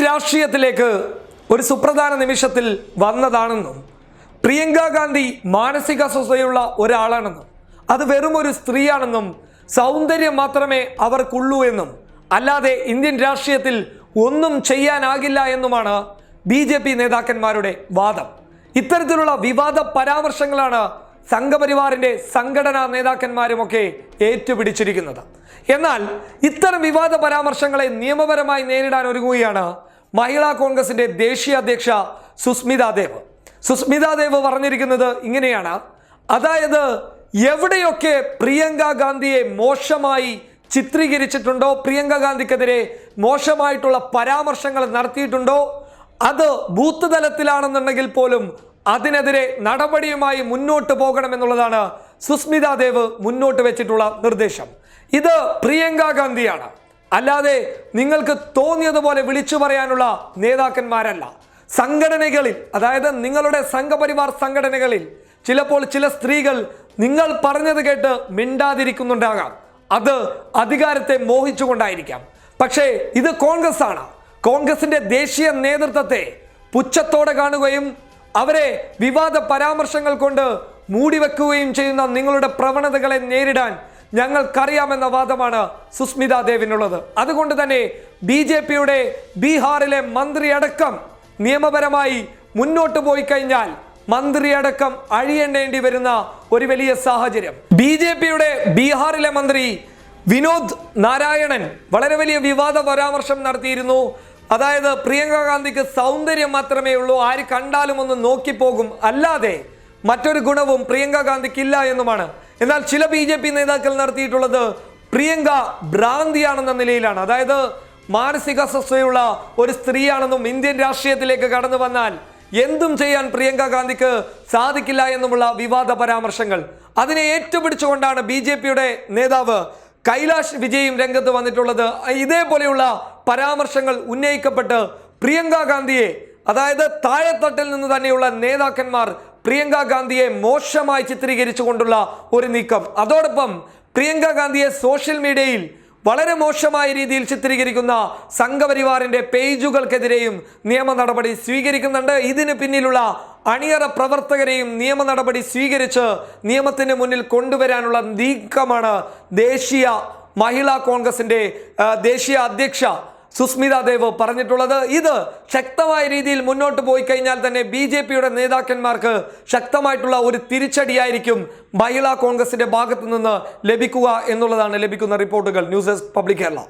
രാഷ്ട്രീയത്തിലേക്ക് ഒരു സുപ്രധാന നിമിഷത്തിൽ വന്നതാണെന്നും പ്രിയങ്ക ഗാന്ധി മാനസിക സ്വസ്ഥയുള്ള ഒരാളാണെന്നും അത് വെറും ഒരു സ്ത്രീയാണെന്നും സൗന്ദര്യം മാത്രമേ അവർക്കുള്ളൂ എന്നും അല്ലാതെ ഇന്ത്യൻ രാഷ്ട്രീയത്തിൽ ഒന്നും ചെയ്യാനാകില്ല എന്നുമാണ് ബി നേതാക്കന്മാരുടെ വാദം. ഇത്തരത്തിലുള്ള വിവാദ പരാമർശങ്ങളാണ് സംഘപരിവാറിന്റെ സംഘടനാ നേതാക്കന്മാരുമൊക്കെ ഏറ്റുപിടിച്ചിരിക്കുന്നത്. എന്നാൽ ഇത്തരം വിവാദ പരാമർശങ്ങളെ നിയമപരമായി നേരിടാൻ ഒരുങ്ങുകയാണ് മഹിളാ കോൺഗ്രസിന്റെ ദേശീയ അധ്യക്ഷ സുസ്മിത ദേവ്. സുസ്മിത ദേവ് പറഞ്ഞിരിക്കുന്നത് ഇങ്ങനെയാണ്. അതായത് എവിടെയൊക്കെ പ്രിയങ്ക ഗാന്ധിയെ മോശമായി ചിത്രീകരിച്ചിട്ടുണ്ടോ പ്രിയങ്ക ഗാന്ധിക്കെതിരെ മോശമായിട്ടുള്ള പരാമർശങ്ങൾ നടത്തിയിട്ടുണ്ടോ അത് ബൂത്ത് തലത്തിലാണെന്നുണ്ടെങ്കിൽ പോലും അതിനെതിരെ നടപടിയുമായി മുന്നോട്ട് പോകണമെന്നുള്ളതാണ് സുസ്മിത ദേവ് മുന്നോട്ട് വെച്ചിട്ടുള്ള നിർദ്ദേശം. ഇത് പ്രിയങ്ക ഗാന്ധിയാണ്. അല്ലാതെ നിങ്ങൾക്ക് തോന്നിയതുപോലെ വിളിച്ചു പറയാനുള്ള നേതാക്കന്മാരല്ല. സംഘടനകളിൽ അതായത് നിങ്ങളുടെ സംഘപരിവാർ സംഘടനകളിൽ ചിലപ്പോൾ ചില സ്ത്രീകൾ നിങ്ങൾ പറഞ്ഞത് കേട്ട് മിണ്ടാതിരിക്കുന്നുണ്ടാകാം. അത് അധികാരത്തെ മോഹിച്ചുകൊണ്ടായിരിക്കാം. പക്ഷേ ഇത് കോൺഗ്രസ് ആണ് കോൺഗ്രസിന്റെ ദേശീയ നേതൃത്വത്തെ പുച്ഛത്തോടെ കാണുകയും അവരെ വിവാദ പരാമർശങ്ങൾ കൊണ്ട് മൂടിവെക്കുകയും ചെയ്യുന്ന നിങ്ങളുടെ പ്രവണതകളെ നേരിടാൻ ഞങ്ങൾക്കറിയാമെന്ന വാദമാണ് സുസ്മിത ദേവിനുള്ളത്. അതുകൊണ്ട് തന്നെ ബി ജെ പിയുടെ ബീഹാറിലെ മന്ത്രിയടക്കം നിയമപരമായി മുന്നോട്ട് പോയി കഴിഞ്ഞാൽ മന്ത്രിയടക്കം അഴിയേണ്ടേണ്ടി വരുന്ന ഒരു വലിയ സാഹചര്യം. ബി ജെ പിയുടെ ബീഹാറിലെ മന്ത്രി വിനോദ് നാരായണൻ വളരെ വലിയ വിവാദ പരാമർശം നടത്തിയിരുന്നു. അതായത് പ്രിയങ്ക ഗാന്ധിക്ക് സൗന്ദര്യം മാത്രമേ ഉള്ളൂ. ആര് കണ്ടാലും ഒന്ന് നോക്കിപ്പോകും. അല്ലാതെ മറ്റൊരു ഗുണവും പ്രിയങ്ക ഗാന്ധിക്ക് ഇല്ല എന്നുമാണ്. എന്നാൽ ചില ബി ജെ പി നേതാക്കൾ നടത്തിയിട്ടുള്ളത് പ്രിയങ്ക ഭ്രാന്തിയാണെന്ന നിലയിലാണ്. അതായത് മാനസിക സ്വസ്ഥയുള്ള ഒരു സ്ത്രീയാണെന്നും ഇന്ത്യൻ രാഷ്ട്രീയത്തിലേക്ക് കടന്നു വന്നാൽ എന്തും ചെയ്യാൻ പ്രിയങ്ക ഗാന്ധിക്ക് സാധിക്കില്ല എന്നുമുള്ള വിവാദ പരാമർശങ്ങൾ. അതിനെ ഏറ്റുപിടിച്ചുകൊണ്ടാണ് ബി നേതാവ് കൈലാഷ് വിജയും രംഗത്ത് വന്നിട്ടുള്ളത്. ഇതേപോലെയുള്ള പരാമർശങ്ങൾ ഉന്നയിക്കപ്പെട്ട് പ്രിയങ്ക ഗാന്ധിയെ അതായത് താഴെത്തട്ടിൽ നിന്ന് തന്നെയുള്ള നേതാക്കന്മാർ പ്രിയങ്ക ഗാന്ധിയെ മോശമായി ചിത്രീകരിച്ചുകൊണ്ടുള്ള ഒരു നീക്കം. അതോടൊപ്പം പ്രിയങ്ക ഗാന്ധിയെ സോഷ്യൽ മീഡിയയിൽ വളരെ മോശമായ രീതിയിൽ ചിത്രീകരിക്കുന്ന സംഘപരിവാറിന്റെ പേജുകൾക്കെതിരെയും നിയമ നടപടി സ്വീകരിക്കുന്നുണ്ട്. ഇതിന് പിന്നിലുള്ള അണിയറ പ്രവർത്തകരെയും നിയമ നടപടി സ്വീകരിച്ച് നിയമത്തിന് മുന്നിൽ കൊണ്ടുവരാനുള്ള നീക്കമാണ് ദേശീയ മഹിളാ കോൺഗ്രസിന്റെ ദേശീയ അധ്യക്ഷ സുസ്മിത ദേവ് പറഞ്ഞിട്ടുള്ളത് ഇത് ശക്തമായ രീതിയിൽ മുന്നോട്ട് പോയി കഴിഞ്ഞാൽ തന്നെ ബി ജെ പിയുടെ നേതാക്കന്മാർക്ക് ശക്തമായിട്ടുള്ള ഒരു തിരിച്ചടിയായിരിക്കും മഹിളാ കോൺഗ്രസിന്റെ ഭാഗത്തു നിന്ന് ലഭിക്കുക എന്നുള്ളതാണ് ലഭിക്കുന്ന റിപ്പോർട്ടുകൾ. News desk public Kerala.